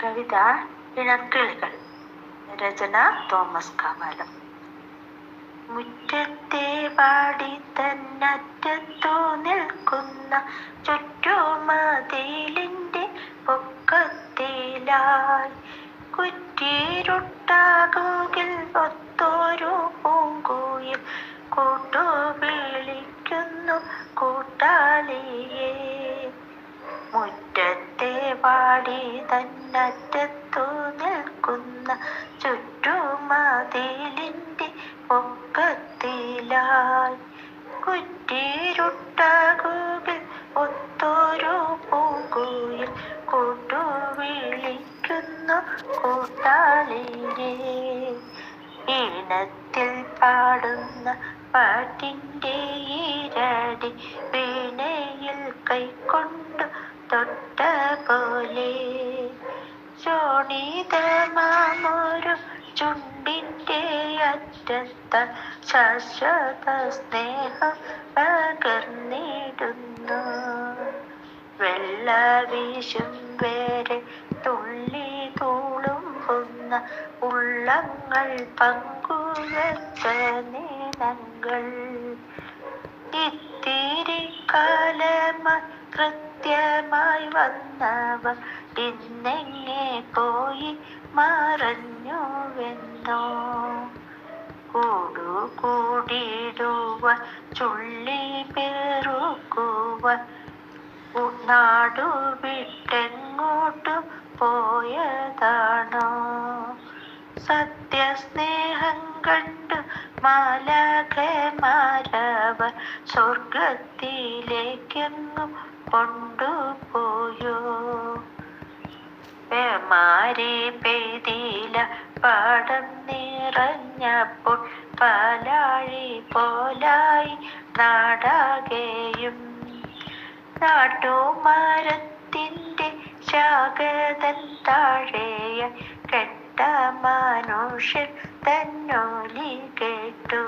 കവിത ഇണക്കിളികൾ. രചന Thomas Kavalam മുറ്റത്തെ പാടി തന്നറ്റത്തോ നിൽക്കുന്ന ചുറ്റുമതിലിന്റെ പൊക്കത്തിലായി കുറ്റിരുട്ടാകുകിൽ ഒത്തൊരു പൂങ്കുയിൽ കൂട്ടു വിളിക്കുന്നു കൂട്ടാളിയെ മുറ്റത്തെ പാടി തന്നറ്റത്തു നിൽക്കുന്ന ചുറ്റുമതിലിന്റെ പൊക്കത്തിലായി കുറ്റിരുട്ടകുകിൽ ഒത്തൊരു പൂങ്കുയിൽ കൂട്ടു വിളിക്കുന്നു കൂട്ടാളിയെ. ഈണത്തിൽ പാടുന്ന പാട്ടിന്റെ ഈരടി വീണയിൽ കൈക്കൊണ്ട് തൊട്ട പോലെ. ചോണിതമാമൊരു ചുണ്ടിന്റെ അറ്റത്ത ശാശ്വത സ്നേഹം പകർന്നിടുന്നു വെള്ളവീശും വേറെ തുള്ളി തൂളുമ്പുന്ന ഉള്ളങ്ങൾ പങ്കുവച്ച നിലങ്ങൾ. ഇത്തിരി കാലമായി കൃത്യമായി വന്നവർ ഇന്നെങ്ങെ പോയി മറഞ്ഞുവെന്നോ? കൂടു കൂടിടുവാൻ ചുള്ളി പേറുക്കുവ നാടു വിട്ടെങ്ങോട്ടു പോയതാണോ? സത്യസ്നേഹം കണ്ടു മാലകമാരവർ സ്വർഗത്തിലേക്കെങ്ങും കൊണ്ടുപോയോ? മാരി പെയ്തില പാടം നിറഞ്ഞപ്പോൾ പാലാഴി പോലായി നാടാകെയും. നാട്ടുമരത്തിന്റെ ശാഖതൻ താഴെയ കെട്ട മനുഷ്യൻ തന്നോലി കേട്ടു.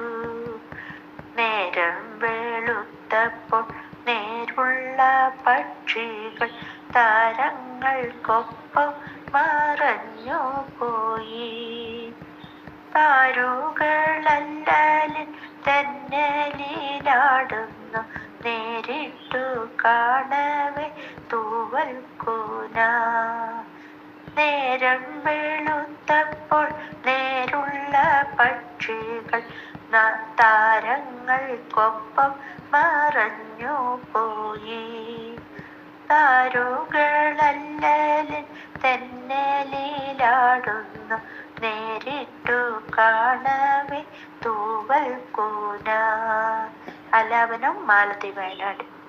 നേരം വെളുത്തപ്പോൾ നേരുള്ള പക്ഷികൾ താരങ്ങൾക്കൊപ്പം മറഞ്ഞു പോയി. താരുകളല്ലാലിൽ തെന്നലിലാടുന്നു നേരിട്ടു കാണവേ തൂവൽ കൂന നേരം വേ പക്ഷികൾ താരങ്ങൾക്കൊപ്പം മറഞ്ഞു പോയി. താരുകളല്ലലിൽ തെന്നലിലാടുന്നു നേരിട്ടു കാണവേ തൂവൽ കൂന അലാപനം മാലതി വയനാട്.